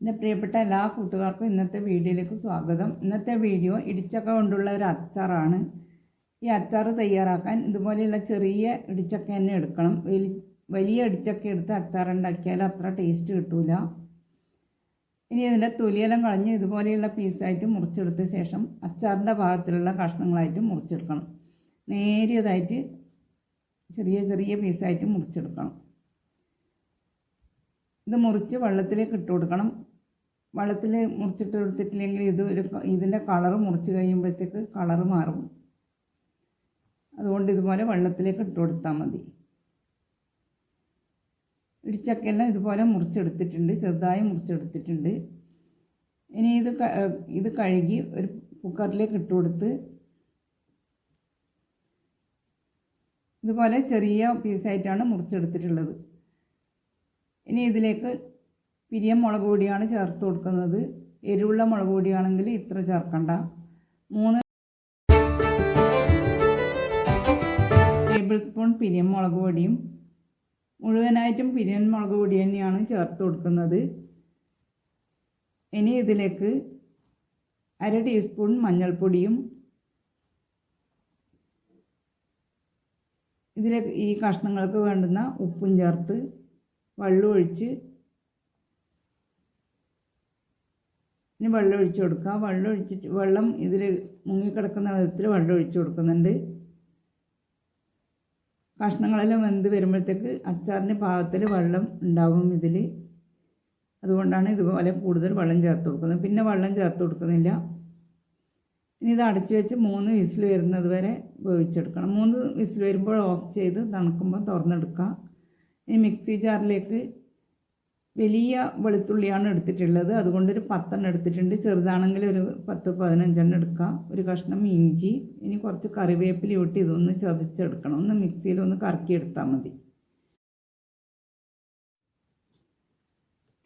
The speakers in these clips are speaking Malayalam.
എന്റെ പ്രിയപ്പെട്ട എല്ലാ കൂട്ടുകാർക്കും ഇന്നത്തെ വീഡിയോയിലേക്ക് സ്വാഗതം. ഇന്നത്തെ വീഡിയോ ഇടിച്ചക്ക കൊണ്ടുള്ള ഒരു അച്ചാറാണ്. ഈ അച്ചാർ തയ്യാറാക്കാൻ ഇതുപോലെയുള്ള ചെറിയ ഇടിച്ചക്ക തന്നെ എടുക്കണം. വലി വലിയ ഇടിച്ചക്ക എടുത്ത് അച്ചാർ ഉണ്ടാക്കിയാൽ അത്ര ടേസ്റ്റ് കിട്ടൂല. ഇനി ഇതിന്റെ തൊലിയെല്ലാം കളഞ്ഞ് ഇതുപോലെയുള്ള പീസായിട്ട് മുറിച്ചെടുത്ത ശേഷം അച്ചാറിന്റെ ഭാഗത്തിലുള്ള കഷ്ണങ്ങളായിട്ട് മുറിച്ചെടുക്കണം. നേരിയതായിട്ട് ചെറിയ ചെറിയ പീസായിട്ട് മുറിച്ചെടുക്കണം. ഇത് മുറിച്ച് വെള്ളത്തിലേക്ക് ഇട്ട് കൊടുക്കണം. വെള്ളത്തിൽ മുറിച്ചിട്ട് കൊടുത്തിട്ടില്ലെങ്കിൽ ഇത് ഒരു ഇതിന്റെ കളറ് മുറിച്ച് കഴിയുമ്പോഴത്തേക്ക് കളറ് മാറും. അതുകൊണ്ട് ഇതുപോലെ വെള്ളത്തിലേക്ക് ഇട്ട് കൊടുത്താൽ മതി. ഇടിച്ചക്കെല്ലാം ഇതുപോലെ മുറിച്ചെടുത്തിട്ടുണ്ട് ചെറുതായി മുറിച്ചെടുത്തിട്ടുണ്ട്. ഇനി ഇത് ഇത് കഴുകി ഒരു കുക്കറിലേക്ക് ഇട്ട് കൊടുത്ത് ഇതുപോലെ ചെറിയ പീസായിട്ടാണ് മുറിച്ചെടുത്തിട്ടുള്ളത്. ഇനി ഇതിലേക്ക് പിരിയം മുളക് പൊടിയാണ് ചേർത്ത് കൊടുക്കുന്നത്. എരിവുള്ള മുളക് പൊടിയാണെങ്കിൽ ഇത്ര ചേർക്കണ്ട. മൂന്ന് ടേബിൾ സ്പൂൺ പിരിയൻ മുളക് പൊടിയും മുഴുവനായിട്ടും പിരിയൻ മുളക് പൊടി തന്നെയാണ് ചേർത്ത് കൊടുക്കുന്നത്. ഇനി ഇതിലേക്ക് അര ടീസ്പൂൺ മഞ്ഞൾപ്പൊടിയും ഇതിലേക്ക് ഈ കഷ്ണങ്ങൾക്ക് വേണ്ടുന്ന ഉപ്പും ചേർത്ത് വെള്ളം ഒഴിച്ച് ഇനി വെള്ളം ഒഴിച്ച് കൊടുക്കുക വെള്ളം ഒഴിച്ചിട്ട് വെള്ളം ഇതിൽ മുങ്ങിക്കിടക്കുന്ന വിധത്തിൽ വെള്ളം ഒഴിച്ച് കൊടുക്കുന്നുണ്ട്. കഷ്ണങ്ങളെല്ലാം വെന്ത് വരുമ്പോഴത്തേക്ക് അച്ചാറിന്റെ പാകത്തിൽ വെള്ളം ഉണ്ടാവും ഇതിൽ അതുകൊണ്ടാണ് ഇതുപോലെ കൂടുതൽ വെള്ളം ചേർത്ത് കൊടുക്കുന്നത്. പിന്നെ വെള്ളം ചേർത്ത് കൊടുക്കുന്നില്ല. ഇനി ഇത് അടച്ചു വെച്ച് മൂന്ന് വിസിൽ വരുന്നത് വരെ വേവിച്ചെടുക്കണം. മൂന്ന് വിസിൽ വരുമ്പോൾ ഓഫ് ചെയ്ത് തണുക്കുമ്പോൾ തുറന്നെടുക്കുക ഇനി മിക്സി ജാറിലേക്ക് വലിയ വെളുത്തുള്ളിയാണ് എടുത്തിട്ടുള്ളത്. അതുകൊണ്ടൊരു പത്തെണ്ണം എടുത്തിട്ടുണ്ട്. ചെറുതാണെങ്കിൽ ഒരു പത്ത് പതിനഞ്ചെണ്ണം എടുക്കാം. ഒരു കഷ്ണം ഇഞ്ചി ഇനി കുറച്ച് കറിവേപ്പില ഇട്ട് ഇതൊന്ന് ചതച്ചെടുക്കണം. ഒന്ന് മിക്സിയിൽ ഒന്ന് കറക്കിയെടുത്താൽ മതി.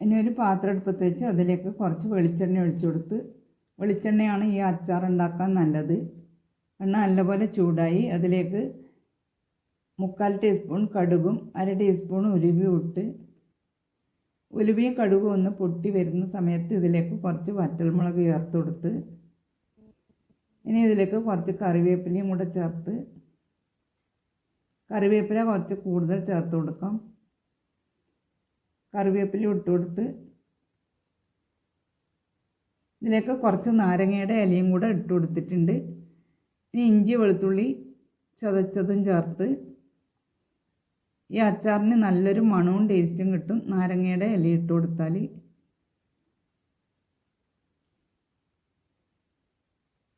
ഇനി ഒരു പാത്രം എടുപ്പത്ത് വെച്ച് അതിലേക്ക് കുറച്ച് വെളിച്ചെണ്ണ ഒഴിച്ചു കൊടുത്ത് വെളിച്ചെണ്ണയാണ് ഈ അച്ചാർ ഉണ്ടാക്കാൻ നല്ലത്. എണ്ണ നല്ലപോലെ ചൂടായി. അതിലേക്ക് മുക്കാൽ ടീസ്പൂൺ കടുകും അര ടീസ്പൂൺ ഉരുവി ഇട്ട് ഉലുവയും കടുകും ഒന്ന് പൊട്ടി വരുന്ന സമയത്ത് ഇതിലേക്ക് കുറച്ച് വറ്റൽമുളക് ചേർത്ത് കൊടുത്ത് ഇനി ഇതിലേക്ക് കുറച്ച് കറിവേപ്പിലയും കൂടെ ചേർത്ത് കറിവേപ്പില കുറച്ച് കൂടുതൽ ചേർത്ത് കൊടുക്കാം കറിവേപ്പില ഇട്ട് കൊടുത്ത് ഇതിലേക്ക് കുറച്ച് നാരങ്ങയുടെ ഇലയും കൂടെ ഇട്ട് കൊടുത്തിട്ടുണ്ട് ഇനി ഇഞ്ചി വെളുത്തുള്ളി ചതച്ചതും ചേർത്ത് ഈ അച്ചാറിന് നല്ലൊരു മണവും ടേസ്റ്റും കിട്ടും. നാരങ്ങയുടെ ഇല ഇട്ട് കൊടുത്താൽ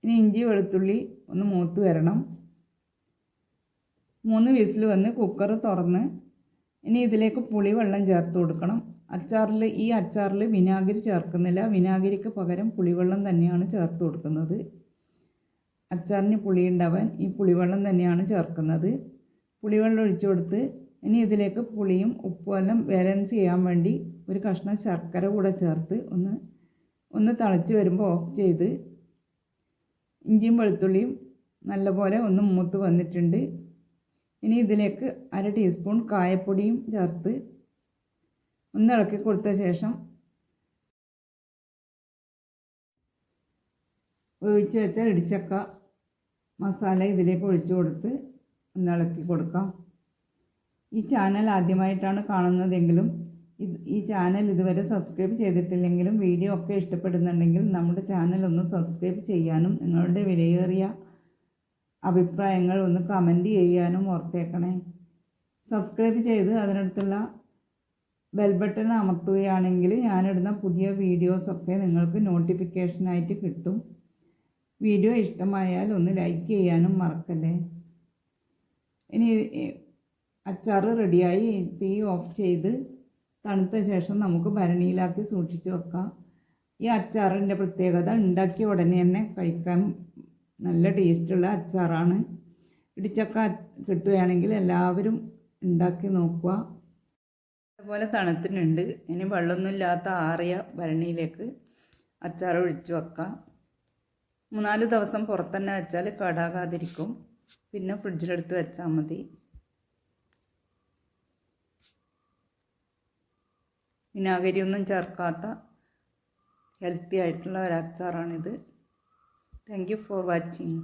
ഇനി ഇഞ്ചി വെളുത്തുള്ളി ഒന്ന് മൂത്ത് വരണം. മൂന്ന് വിസിൽ വന്ന് കുക്കർ തുറന്ന് ഇനി ഇതിലേക്ക് പുളിവെള്ളം ചേർത്ത് കൊടുക്കണം. അച്ചാറിൽ ഈ അച്ചാറിൽ വിനാഗിരി ചേർക്കുന്നില്ല. വിനാഗിരിക്ക് പകരം പുളിവെള്ളം തന്നെയാണ് ചേർത്ത് കൊടുക്കുന്നത്. അച്ചാറിന് പുളി ഉണ്ടാവാൻ ഈ പുളിവെള്ളം തന്നെയാണ് ചേർക്കുന്നത്. പുളിവെള്ളം ഒഴിച്ചു കൊടുത്ത് ഇനി ഇതിലേക്ക് പുളിയും ഉപ്പും എല്ലാം ബാലൻസ് ചെയ്യാൻ വേണ്ടി ഒരു കഷ്ണം ശർക്കര കൂടെ ചേർത്ത് ഒന്ന് ഒന്ന് തിളച്ച് വരുമ്പോൾ ഓഫ് ചെയ്ത് ഇഞ്ചിയും വെളുത്തുള്ളിയും നല്ലപോലെ ഒന്ന് മൂത്ത് വന്നിട്ടുണ്ട്. ഇനി ഇതിലേക്ക് അര ടീസ്പൂൺ കായപ്പൊടിയും ചേർത്ത് ഒന്ന് ഇളക്കി കൊടുത്ത ശേഷം ഒഴിച്ച് വെച്ച ഇടിച്ചക്ക മസാല ഇതിലേക്ക് ഒഴിച്ചു കൊടുത്ത് ഒന്ന് ഇളക്കി കൊടുക്കാം. ഈ ചാനൽ ആദ്യമായിട്ടാണ് കാണുന്നതെങ്കിലും ഈ ചാനൽ ഇതുവരെ സബ്സ്ക്രൈബ് ചെയ്തിട്ടില്ലെങ്കിലും വീഡിയോ ഒക്കെ ഇഷ്ടപ്പെടുന്നുണ്ടെങ്കിൽ നമ്മുടെ ചാനൽ ഒന്ന് സബ്സ്ക്രൈബ് ചെയ്യാനും നിങ്ങളുടെ വിലയേറിയ അഭിപ്രായങ്ങൾ ഒന്ന് കമന്റ് ചെയ്യാനും ഓർത്തേക്കണേ. സബ്സ്ക്രൈബ് ചെയ്ത് അതിനടുത്തുള്ള ബെൽ ബട്ടൺ അമർത്തുകയാണെങ്കിൽ ഞാനിടുന്ന പുതിയ വീഡിയോസൊക്കെ നിങ്ങൾക്ക് നോട്ടിഫിക്കേഷനായിട്ട് കിട്ടും. വീഡിയോ ഇഷ്ടമായാൽ ഒന്ന് ലൈക്ക് ചെയ്യാനും മറക്കല്ലേ. ഇനി അച്ചാർ റെഡിയായി. തീ ഓഫ് ചെയ്ത് തണുത്ത ശേഷം നമുക്ക് ഭരണിയിലാക്കി സൂക്ഷിച്ച് വെക്കാം. ഈ അച്ചാറിന്റെ പ്രത്യേകത ഉണ്ടാക്കിയ ഉടനെ തന്നെ കഴിക്കാൻ നല്ല ടേസ്റ്റുള്ള അച്ചാറാണ്. ഇടിച്ചക്ക കിട്ടുകയാണെങ്കിൽ എല്ലാവരും ഉണ്ടാക്കി നോക്കുക. അതുപോലെ തണുത്തിനുണ്ട് ഇനി വെള്ളമൊന്നുമില്ലാത്ത ആറിയ ഭരണിയിലേക്ക് അച്ചാർ ഒഴിച്ചു വെക്കാം. മൂന്നാൽ ദിവസം പുറത്തന്നെ വെച്ചാൽ കേടാകാതിരിക്കും. പിന്നെ ഫ്രിഡ്ജിലെടുത്ത് വെച്ചാൽ മതി. വിനാഗിരിയൊന്നും ചേർക്കാത്ത ഹെൽത്തി ആയിട്ടുള്ള ഒരു അച്ചാറാണിത് താങ്ക് യു ഫോർ വാച്ചിങ്